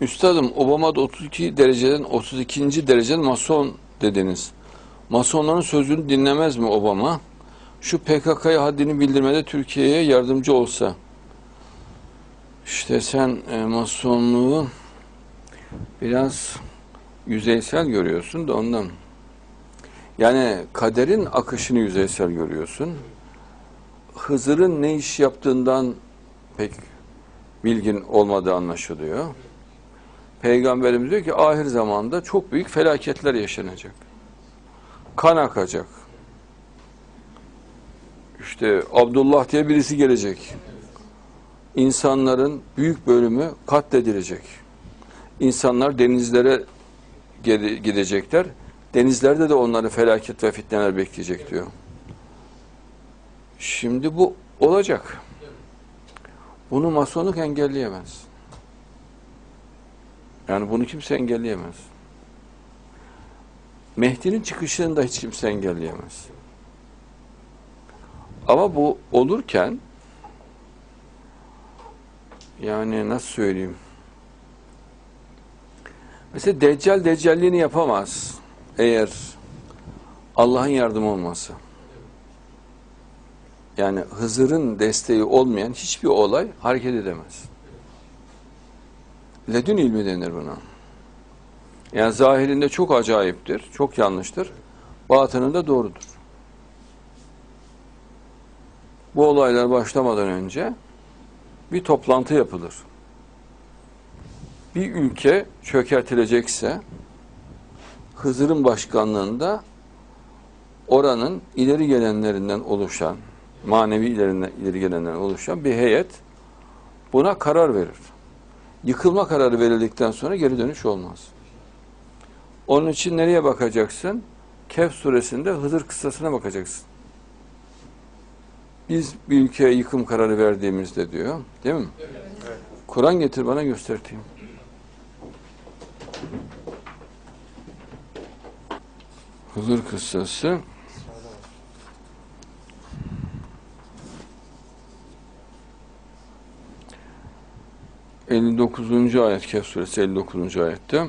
Üstadım Obama'da 32 dereceden 32. dereceden mason dediniz. Masonların sözünü dinlemez mi Obama? Şu PKK'ya haddini bildirmede Türkiye'ye yardımcı olsa. İşte sen e, masonluğu biraz yüzeysel görüyorsun da ondan. Yani kaderin akışını yüzeysel görüyorsun. Hızır'ın ne iş yaptığından pek bilgin olmadığı anlaşılıyor. Peygamberimiz diyor ki ahir zamanda çok büyük felaketler yaşanacak. Kan akacak. İşte Abdullah diye birisi gelecek. İnsanların büyük bölümü katledilecek. İnsanlar denizlere gide- gidecekler. Denizlerde de onları felaket ve fitneler bekleyecek diyor. Şimdi bu olacak. Bunu masonluk engelleyemez. Yani bunu kimse engelleyemez. Mehdi'nin çıkışını da hiç kimse engelleyemez. Ama bu olurken yani nasıl söyleyeyim? Mesela Deccal Deccalliğini yapamaz eğer Allah'ın yardımı olmasa. Yani Hızır'ın desteği olmayan hiçbir olay hareket edemez. Ledün ilmi denir buna. Yani zahirinde çok acayiptir, çok yanlıştır. Batınında doğrudur. Bu olaylar başlamadan önce bir toplantı yapılır. Bir ülke çökertilecekse Hızır'ın başkanlığında oranın ileri gelenlerinden oluşan, manevi ilerinden, ileri gelenlerden oluşan bir heyet buna karar verir. Yıkılma kararı verildikten sonra geri dönüş olmaz. Onun için nereye bakacaksın? Kehf suresinde Hızır kıssasına bakacaksın. Biz bir ülkeye yıkım kararı verdiğimizde diyor, değil mi? Kur'an getir bana göstereyim. Hızır kıssası 59. ayet Kehf suresi 59. ayette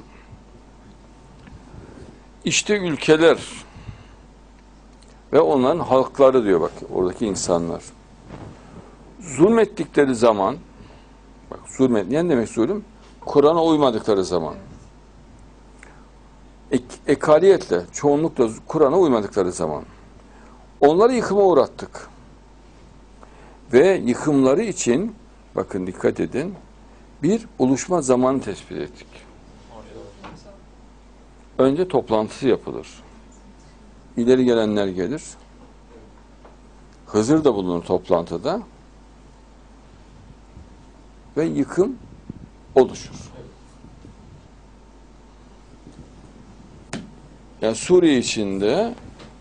İşte ülkeler ve onların halkları diyor bak oradaki insanlar zulmettikleri zaman bak zulmet ne demek zulüm? Kur'an'a uymadıkları zaman ek, ekaliyetle çoğunlukla Kur'an'a uymadıkları zaman onları yıkıma uğrattık. Ve yıkımları için bakın dikkat edin bir oluşma zamanı tespit ettik. Önce toplantısı yapılır. İleri gelenler gelir. Hızır da bulunur toplantıda. Ve yıkım oluşur. Yani Suriye içinde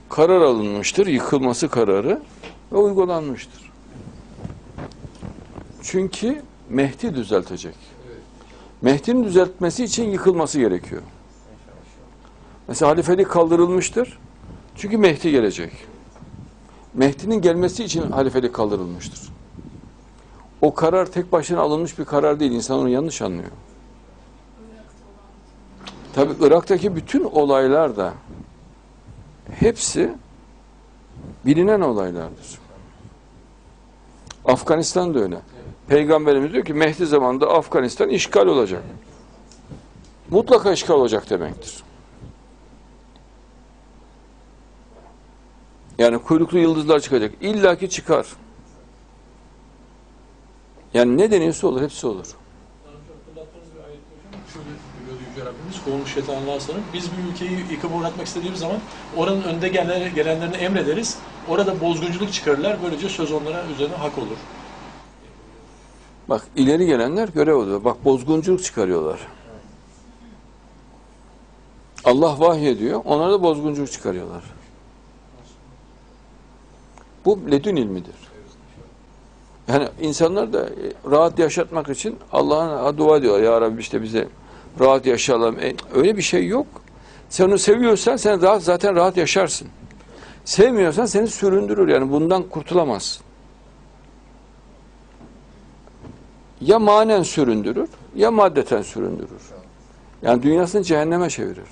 karar alınmıştır, yıkılması kararı ve uygulanmıştır. Çünkü Mehdi düzeltecek. Mehdi'nin düzeltmesi için yıkılması gerekiyor. Mesela halifelik kaldırılmıştır. Çünkü Mehdi gelecek. Mehdi'nin gelmesi için halifelik kaldırılmıştır. O karar tek başına alınmış bir karar değil. İnsan onu yanlış anlıyor. Tabi Irak'taki bütün olaylar da hepsi bilinen olaylardır. Afganistan da öyle. Peygamberimiz diyor ki Mehdi zamanında Afganistan işgal olacak. Mutlaka işgal olacak demektir. Yani kuyruklu yıldızlar çıkacak. İlla ki çıkar. Yani ne deniyorsa olur, hepsi olur. Kovmuş şeytanlar sanıp biz bir ülkeyi yıkıp uğratmak istediğimiz zaman oranın önde gelenler, gelenlerine emrederiz. Orada bozgunculuk çıkarırlar. Böylece söz onlara üzerine hak olur. Bak ileri gelenler görev oluyor. Bak bozgunculuk çıkarıyorlar. Allah vahyediyor. Onlar da bozgunculuk çıkarıyorlar. Bu ledün ilmidir. Yani insanlar da e, rahat yaşatmak için Allah'a dua ediyor. Ya Rabbi işte bize rahat yaşayalım. E, öyle bir şey yok. Sen onu seviyorsan sen rahat, zaten rahat yaşarsın. Sevmiyorsan seni süründürür. Yani bundan kurtulamazsın. Ya manen süründürür ya maddeten süründürür. Yani dünyasını cehenneme çevirir.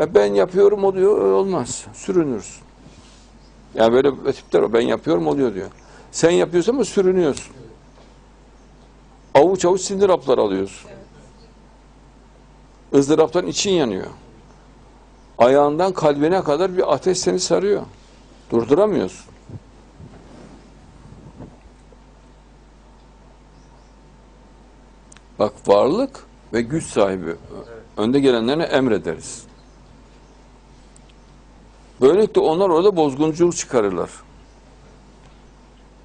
E ben yapıyorum oluyor e, olmaz. Sürünürsün. Yani böyle tipler var. Ben yapıyorum oluyor diyor. Sen yapıyorsun ama sürünüyorsun. Avuç avuç sinir hapları alıyorsun. ızdıraptan için yanıyor. Ayağından kalbine kadar bir ateş seni sarıyor. Durduramıyorsun. Bak varlık ve güç sahibi önde gelenlerine emrederiz. Böylelikle onlar orada bozgunculuk çıkarırlar.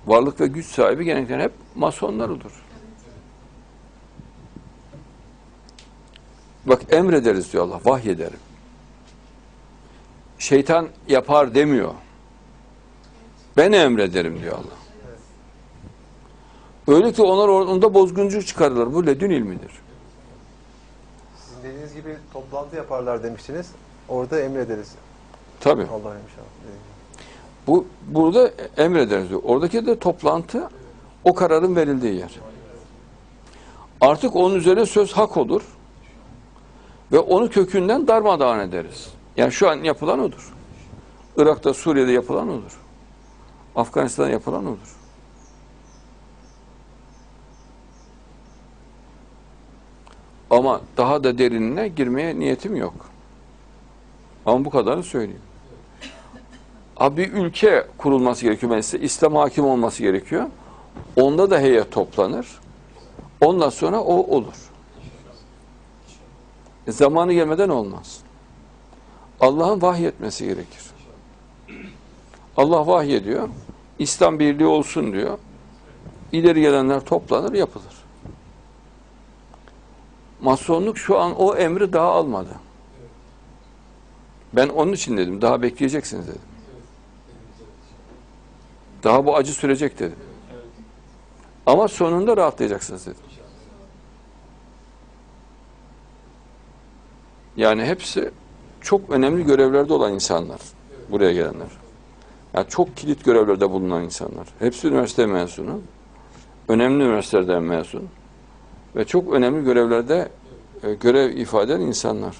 Varlık ve güç sahibi genellikle hep masonlar olur. Bak emrederiz diyor Allah, vahyederim. Şeytan yapar demiyor. Ben emrederim diyor Allah. Böylelikle onlar onda bozgunculuk çıkarırlar. Bu ledün ilmidir. Sizin dediğiniz gibi toplantı yaparlar demiştiniz. Orada emrederiz. Tabii. Allah inşallah. Bu burada emrederiz diyor. Oradaki de toplantı o kararın verildiği yer. Artık onun üzerine söz hak olur ve onu kökünden darmadağın ederiz. Yani şu an yapılan odur. Irak'ta, Suriye'de yapılan odur. Afganistan'da yapılan odur. Ama daha da derinine girmeye niyetim yok. Ama bu kadarını söyleyeyim. Ha bir ülke kurulması gerekiyor. Mesela İslam hakim olması gerekiyor. Onda da heyet toplanır. Ondan sonra o olur. E, zamanı gelmeden olmaz. Allah'ın vahyetmesi gerekir. Allah vahyediyor. İslam birliği olsun diyor. İleri gelenler toplanır, yapılır. Masonluk şu an o emri daha almadı. Ben onun için dedim, daha bekleyeceksiniz dedim. Daha bu acı sürecek dedim. Ama sonunda rahatlayacaksınız dedim. Yani hepsi çok önemli görevlerde olan insanlar. Buraya gelenler. Yani çok kilit görevlerde bulunan insanlar. Hepsi üniversite mezunu. Önemli üniversitelerden mezun. Ve çok önemli görevlerde e, görev ifade eden insanlar.